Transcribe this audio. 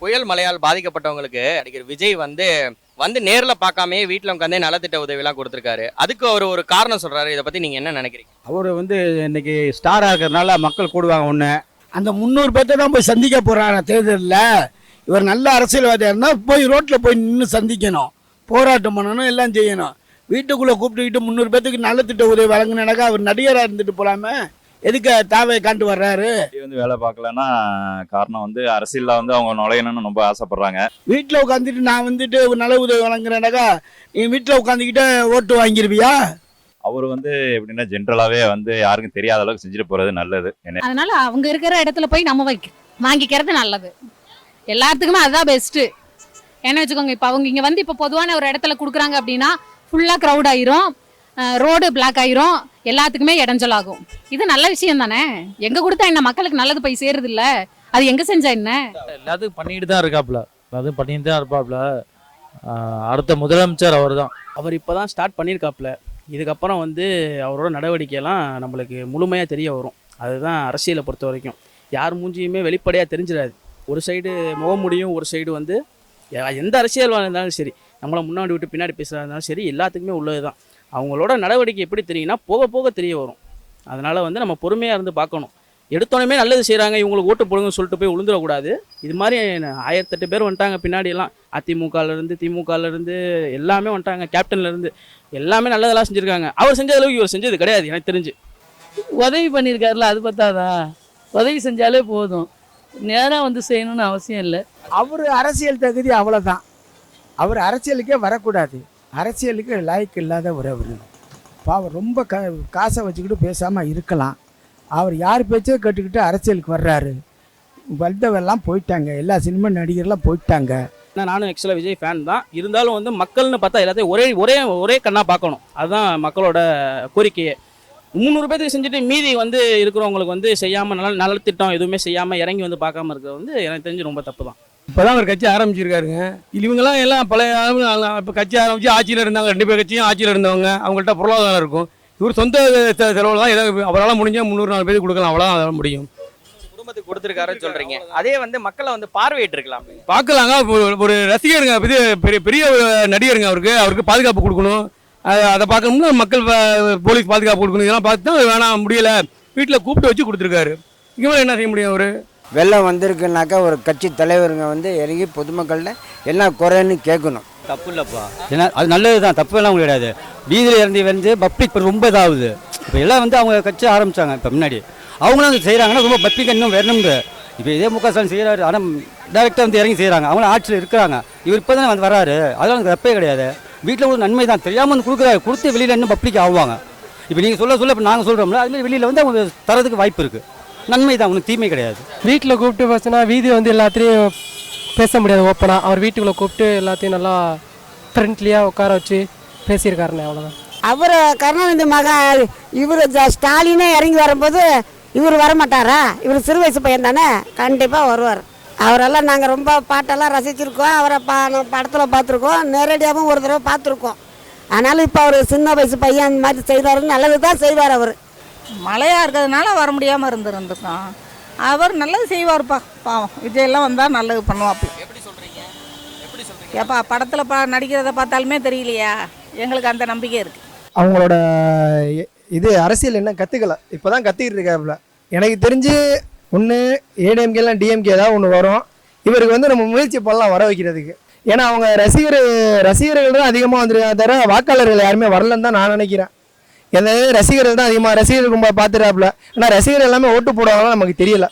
புயல் மழையால் பாதிக்கப்பட்டவங்களுக்கு நடிகர் விஜய் வந்து வந்து நேரில் பார்க்காமே வீட்டில் உட்காந்தே நலத்திட்ட உதவிலாம் கொடுத்துருக்காரு. அதுக்கு அவர் ஒரு காரணம் சொல்கிறாரு இதை பற்றி நீங்கள் என்ன நினைக்கிறீங்க? அவர் வந்து இன்னைக்கு ஸ்டாராக இருக்கிறதுனால மக்கள் கூடுவாங்க ஒன்று அந்த முந்நூறு பேர்த்த தான் போய் சந்திக்க போகிறாங்க தேர்தலில். இவர் நல்ல அரசியல்வாதியாக இருந்தால் போய் ரோட்டில் போய் நின்று சந்திக்கணும். போராட்டம் பண்ணணும் எல்லாம் செய்யணும். வீட்டுக்குள்ளே கூப்பிட்டுக்கிட்டு முந்நூறு பேர்த்துக்கு நல்ல திட்ட உதவி வழங்கினாக்கா அவர் நடிகராக இருந்துட்டு போகலாமே எதுக்கு தாவை காண்டு வர்றாரு? வந்து வேலை பார்க்கலன்னா காரணம் வந்து அரசியல்ல வந்து அவங்க நுழையணும்னு ரொம்ப ஆசைப்படுறாங்க. வீட்டில் உட்காந்துட்டு நான் வந்துட்டு ஒரு நல்ல உதவி வழங்குறேனாக்கா நீ வீட்டில் உட்காந்துக்கிட்டு ஓட்டு வாங்கிருவியா அவர் வந்து எப்படின்னா ஜென்ரலாவே வந்து யாருக்கும் தெரியாத அளவுக்கு செஞ்சுட்டு போறது நல்லது. என்ன அதனால அவங்க இருக்கிற இடத்துல போய் நம்ம வைக்க வாங்கிக்கிறது நல்லது. எல்லாத்துக்குமே அதுதான் பெஸ்ட்டு என்ன வச்சுக்கோங்க இப்போ அவங்க இங்கே வந்து இப்போ பொதுவான ஒரு இடத்துல கொடுக்குறாங்க அப்படின்னா ஃபுல்லாக க்ரௌட் ஆயிரும். ரோடு பிளாக் ஆயிரும். எல்லாத்துக்குமே இடைஞ்சலாகும் இது நல்ல விஷயம் தானே? எங்கே கொடுத்தா என்ன? மக்களுக்கு நல்லது போய் சேருது இல்ல? அது எங்கே செஞ்சா என்ன? எல்லாத்துக்கும் பண்ணிட்டு தான் இருக்காப்புல. எல்லாத்தையும் பண்ணிட்டு தான் இருப்பாப்புல. ஆஹ் அடுத்த முதலமைச்சர் அவர் தான் அவர் இப்போ தான் ஸ்டார்ட் பண்ணியிருக்காப்புல இதுக்கப்புறம் வந்து அவரோட நடவடிக்கையெல்லாம் நம்மளுக்கு முழுமையாக தெரிய வரும். அதுதான் அரசியலை பொறுத்த வரைக்கும். யார் மூஞ்சியுமே வெளிப்படையாக தெரிஞ்சிடாது ஒரு சைடு முகமுடியும் ஒரு சைடு வந்து எந்த அரசியல்வாதி இருந்தாலும் சரி நம்மளை முன்னாடி விட்டு பின்னாடி பேசுகிறதா இருந்தாலும் சரி எல்லாத்துக்குமே உள்ளது தான் அவங்களோட நடவடிக்கை எப்படி தெரியும்னா போக போக தெரிய வரும். அதனால் வந்து நம்ம பொறுமையாக இருந்து பார்க்கணும். எடுத்தோடனே நல்லது செய்கிறாங்க இவங்களுக்கு ஓட்டு போடுங்கன்னு சொல்லிட்டு போய் விழுந்துடக்கூடாது இது மாதிரி ஆயிரத்தெட்டு பேர் வந்துட்டாங்க பின்னாடி எல்லாம். அதிமுகலேருந்து திமுகலேருந்து எல்லாமே வந்துட்டாங்க கேப்டன்லேருந்து எல்லாமே நல்லதெல்லாம் செஞ்சுருக்காங்க. அவர் செஞ்ச அளவுக்கு இவர் செஞ்சது கிடையாது எனக்கு தெரிஞ்சு. உதவி பண்ணியிருக்காருல அது பத்தாதா? உதவி செஞ்சாலே போதும். நேராக வந்து செய்யணும்னு அவசியம் இல்லை. அவர் அரசியல் தகுதி அவ்வளோதான் அவர் அரசியலுக்கே வரக்கூடாது. அரசியலுக்கு லாய்க்கு இல்லாத ஒரு அவர் பாவம் ரொம்ப க காசை வச்சுக்கிட்டு பேசாமல் இருக்கலாம். அவர் யார் பேச்சோ கேட்டுக்கிட்டு அரசியலுக்கு வர்றாரு. வந்தவெல்லாம் போயிட்டாங்க. எல்லா சினிமா நடிகர்லாம் போயிட்டாங்க. ஏன்னா நானும் ஆக்சுவலாக விஜய் ஃபேன் தான். இருந்தாலும் வந்து மக்கள்னு பார்த்தா எல்லாத்தையும் ஒரே ஒரே ஒரே கண்ணாக பார்க்கணும். அதுதான் மக்களோட கோரிக்கையே. முந்நூறு பேருக்கு செஞ்சுட்டு மீதி வந்து இருக்கிறவங்களுக்கு வந்து செய்யாமல் நல்ல நலத்திட்டம் எதுவுமே செய்யாமல் இறங்கி வந்து பார்க்காம இருக்கிறது வந்து எனக்கு தெரிஞ்சு ரொம்ப தப்பு தான். இப்போதான் ஒரு கட்சி ஆரம்பிச்சிருக்காருங்க. இவங்கெல்லாம் எல்லாம் பழைய இப்போ கட்சி ஆரம்பிச்சு ஆட்சியில் இருந்தாங்க ரெண்டு பேர் கட்சியும் ஆட்சியில் இருந்தவங்க. அவங்கள்ட்ட பொருளாதாரம் இருக்கும். இவர் சொந்த செலவுல தான் ஏதோ அவரால் முடிஞ்சா முந்நூறு நாலு பேருக்கு கொடுக்கலாம். அவ்வளோதான் அதெல்லாம் முடியும். குடும்பத்துக்கு கொடுத்துருக்காருன்னு சொல்றீங்க. அதே வந்து மக்களை வந்து பார்வையிட்டு இருக்கலாம் பார்க்கலாங்க. ஒரு- ரசிகருங்க. பெரிய பெரிய பெரிய நடிகருங்க அவருக்கு. அவருக்கு பாதுகாப்பு கொடுக்கணும். அதை பார்க்கணும்னா மக்கள் போலீஸ் பாதுகாப்பு கொடுக்கணும். இதெல்லாம் பார்த்து தான் வேணாம் முடியல. வீட்டில் கூப்பிட்டு வச்சு கொடுத்துருக்காரு. இவங்க என்ன செய்ய முடியும் அவரு? வெள்ளம் வந்திருக்குனாக்கா ஒரு கட்சி தலைவருங்க வந்து இறங்கி பொதுமக்கள்கிட்ட என்ன குறைன்னு கேட்கணும். தப்பு இல்லைப்பா ஏன்னா அது நல்லது தான் தப்பு எல்லாம் கிடையாது. வீதியில் இறங்கி வந்து பப்ளிக் இப்போ ரொம்ப இதாகுது. இப்போ எல்லாம் வந்து அவங்க கட்சி ஆரம்பிச்சாங்க இப்போ முன்னாடி. அவங்களும் அது செய்கிறாங்கன்னா ரொம்ப பப்ளிக் இன்னும் வரணுங்க இப்போ இதே முக ஸ்டாலின் செய்கிறாரு ஆனால் டேரெக்டாக வந்து இறங்கி செய்கிறாங்க அவங்க ஆட்சியில் இருக்கிறாங்க. இவர் இப்போ தானே வந்து வராரு. அதெல்லாம் எனக்கு தப்பே கிடையாது. வீட்டில் ஒரு நன்மை தான் தெரியாமல் வந்து கொடுக்குறாரு. கொடுத்து வெளியில் இன்னும் பப்ளிக் ஆகுவாங்க. இப்போ நீங்கள் சொல்ல சொல்ல இப்போ நாங்கள் சொல்கிறோம்ல அதுமாதிரி வெளியில் வந்து அவங்க தரதுக்கு வாய்ப்பு இருக்குது நன்மை தான் ஒன்றும் தீமை கிடையாது. வீட்டில் கூப்பிட்டு பேசினா வீதி வந்து எல்லாத்தையும் பேச முடியாது ஓப்பனாக அவர் வீட்டுக்குள்ளே கூப்பிட்டு எல்லாத்தையும் நல்லா ஃப்ரெண்ட்லியாக உட்கார வச்சு பேசியிருக்காருண்ணே அவ்வளோதான் அவர் கருணாநிதி மகன் இவர் ஸ்டாலினே இறங்கி வரும்போது இவர் வரமாட்டாரா? இவர் சிறு வயசு பையன் தானே? கண்டிப்பாக வருவார். அவரெல்லாம் நாங்கள் ரொம்ப பாட்டெல்லாம் ரசிச்சிருக்கோம் அவரை பா படத்தில் பார்த்துருக்கோம் நேரடியாகவும் ஒரு தடவை பார்த்துருக்கோம். ஆனாலும் இப்போ அவர் சின்ன வயசு பையன் அந்த மாதிரி செய்வார் நல்லது தான் செய்வார் அவர். மழையாக இருக்கிறதுனால வர முடியாமல் இருந்திருந்துருக்கோம் அவர் நல்லது செய்வார்ப்பா பாவம். விஜயெல்லாம் வந்தால் நல்லது பண்ணுவாப்பா. எப்படி சொல்றீங்க? எப்படி சொல்றீங்க? ஏப்பா படத்தில் பா நடிக்கிறத பார்த்தாலுமே தெரியலையா? எங்களுக்கு அந்த நம்பிக்கை இருக்குது அவங்களோட இது அரசியல் என்ன கற்றுக்கல இப்போ தான் கற்றுக்கிட்டு இருக்காப்புல. எனக்கு தெரிஞ்சு ஒன்று ஏடிஎம்கேலாம் டிஎம்கே ஏதாவது ஒன்று வரும். இவருக்கு வந்து நம்ம முயற்சி பண்ணலாம் வர வைக்கிறதுக்கு. ஏன்னா அவங்க ரசிகர் ரசிகர்கள் தான் அதிகமாக வந்துருக்காங்க தவிர வாக்காளர்கள் யாருமே வரலன்னு தான் நான் நினைக்கிறேன். என்ன ரசிகர்கள் தான் அதிகமாக ரசிகர்கள் ரொம்ப பார்த்துறாப்புல ஆனால் ரசிகர் எல்லாமே ஓட்டு போடுவாங்களா நமக்கு தெரியல.